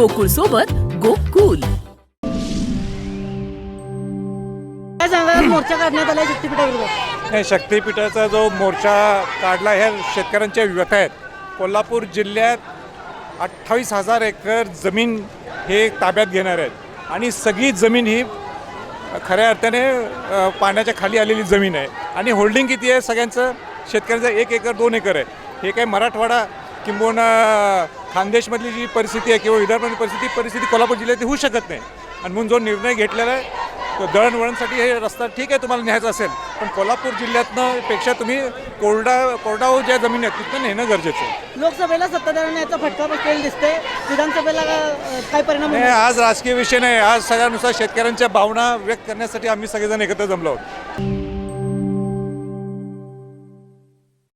गोकुळ सोबत गोकुल. काय सांगा मोर्चा काढण्यात आला शक्तीपीठाविरोधात नाही शक्तीपीठाचा जो मोर्चा काढला ह्या शेतकऱ्यांच्या व्यथा आहेत. कोल्हापूर जिल्ह्यात अठ्ठावीस हजार एकर जमीन हे ताब्यात घेणार आहेत. आणि सगळी जमीन ही खऱ्या अर्थाने अ, पाण्याच्या खाली आलेली जमीन आहे. आणि होल्डिंग किती आहे सगळ्यांचं? शेतकऱ्यांचं एक एकर दोन एकर आहे. हे काय मराठवाडा किंबहुना खानदेशमधली जी परिस्थिती आहे किंवा विदर्भामधली परिस्थिती परिस्थिती कोल्हापूर जिल्ह्यात होऊ शकत नाही. आणि म्हणून जो निर्णय घेतलेला आहे तो दळणवळणसाठी हे रस्ता ठीक आहे तुम्हाला न्यायचा असेल पण कोल्हापूर जिल्ह्यातनं पेक्षा तुम्ही कोरडा कोरडाऊ ज्या जमीन आहेत तिथनं नेणं गरजेचं आहे. लोकसभेला सत्ताधाऱ्यांना याचा फटका बसलेला दिसतंय. विधानसभेला काय परिणाम नाही? आज राजकीय विषय नाही. आज सगळ्यानुसार शेतकऱ्यांच्या भावना व्यक्त करण्यासाठी आम्ही सगळेजण एकत्र जमलो आहोत.